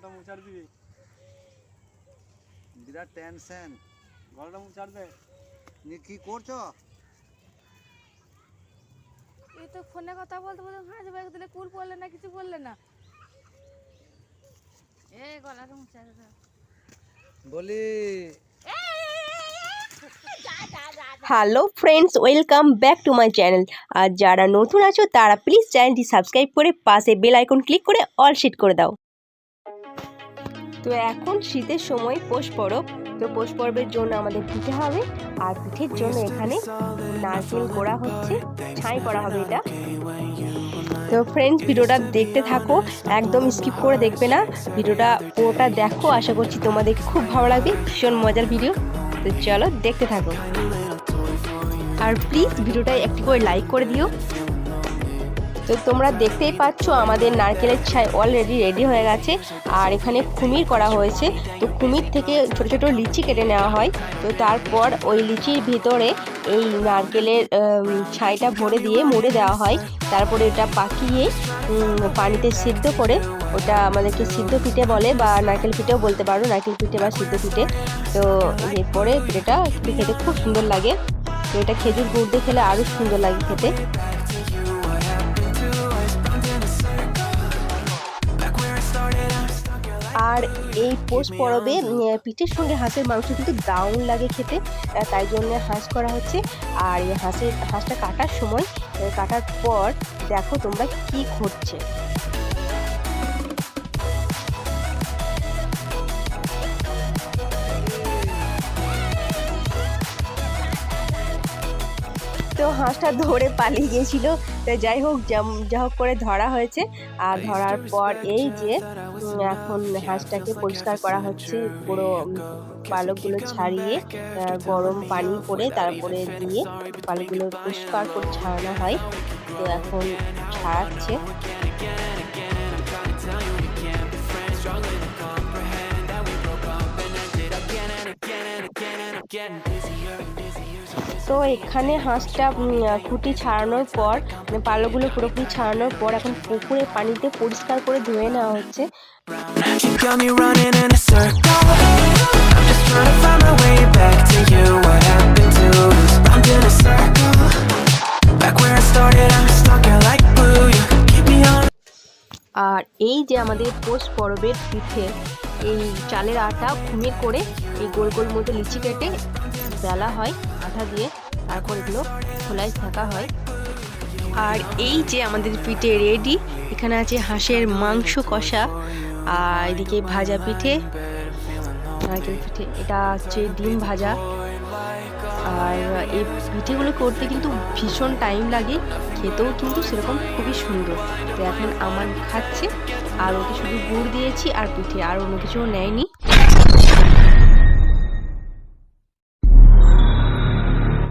গলাটা মুচার দিবি। বিরাট টেনশন গলাটা মুচার দে। কি করছ? এই তো ফোনে কথা বলতে বলতে হাঁস ব্যাগ দিলে কুল পড়লে না কিছু বললে না। এ গলাটা মুচার দে। বলি hello friends welcome back to my channel আর যারা নতুন আছো তারা প্লিজ চ্যানেলটি সাবস্ক্রাইব করে পাশে বেল আইকন ক্লিক করে অল সেট করে দাও। তো এখন শীতের সময় পৌষ পরব। তো পৌষ পরবের জন্য আমাদের পিঠে হবে। আর পিঠের জন্য এখানে নারকেল করা হচ্ছে। ছাই করা হবে এটা। তো ফ্রেন্ডস ভিডিওটা দেখতে থাকো। একদম স্কিপ করে দেখবে না। ভিডিওটা পুরোটা দেখো। আশা করছি তোমাদের খুব ভালো লাগবে। ভীষণ মজার ভিডিও তো চলো দেখতে থাকো। আর প্লিজ ভিডিওটা একটি করে লাইক করে দিও। তো তোমরা দেখতেই পাচ্ছ আমাদের নারকেলের ছাই অলরেডি রেডি হয়ে গেছে। আর এখানে কুমির করা হয়েছে। তো কুমির থেকে ছোট ছোট লিচি কেটে নেওয়া হয়। তো তারপর ওই লিচির ভিতরে এই নারকেলের ছাইটা ভরে দিয়ে মুড়ে দেওয়া হয়। তারপরে এটা পাকিয়ে পানিতে সিদ্ধ করে ওটা আমাদেরকে সিদ্ধ পিঠে বলে বা নারকেল পিঠেও বলতে পারো, নারকেল পিঠে বা সিদ্ধ পিঠে। তো এরপরে পিঠেটা খেতে খুব সুন্দর লাগে। তো এটা খেজুর গুড় দিয়ে খেলে আরও সুন্দর লাগে খেতে। আর এই পৌষ পরবে পিঠের সঙ্গে হাঁসের মাংস কিন্তু দারুণ লাগে খেতে। তাই জন্য হাঁস করা হচ্ছে। আর এই হাঁসের হাঁসটা কাটার সময় কাটার পর দেখো তোমরা কি ঘটছে তো হাঁসটা ধরে পালিয়ে গিয়েছিল তো যাই হোক যা হোক করে ধরা হয়েছে আর ধরার পর এই যে এখন হাঁসটাকে পরিষ্কার করা হচ্ছে পুরো পালকগুলো ছাড়িয়ে গরম পানি করে তারপরে দিয়ে পালকগুলো পরিষ্কার করে ছাড়ানো হয় তো এখন ছাড়াচ্ছে তো এখানে হাঁসটা খুঁটি ছাড়ানোর পর মানে পালোগুলো পুরোপুরি ছাড়ানোর পর এখন পুকুরে পানিতে পরিষ্কার করে ধুয়ে নেওয়া হচ্ছে। আর এই যে আমাদের পোস্ট পরবের পিঠে এই চালের আটা ঘুমিয়ে করে এই গোল গোল মতো লিচি কেটে বেলা হয়। আঠা দিয়ে এগুলো খোলায় থাকা হয়। আর এই যে আমাদের পিঠে রেডি, এখানে আছে হাঁসের মাংস কষা, আর এদিকে ভাজা পিঠে, নারকেল পিঠে, এটা হচ্ছে ডিম ভাজা। আর এই পিঠেগুলো করতে কিন্তু ভীষণ টাইম লাগে, খেতেও কিন্তু সেরকম খুবই সুন্দর। তো এখন আমার খাচ্ছে, আর ওকে শুধু গুড় দিয়েছি আর পিঠে, আর অন্য কিছুও নেয়নি।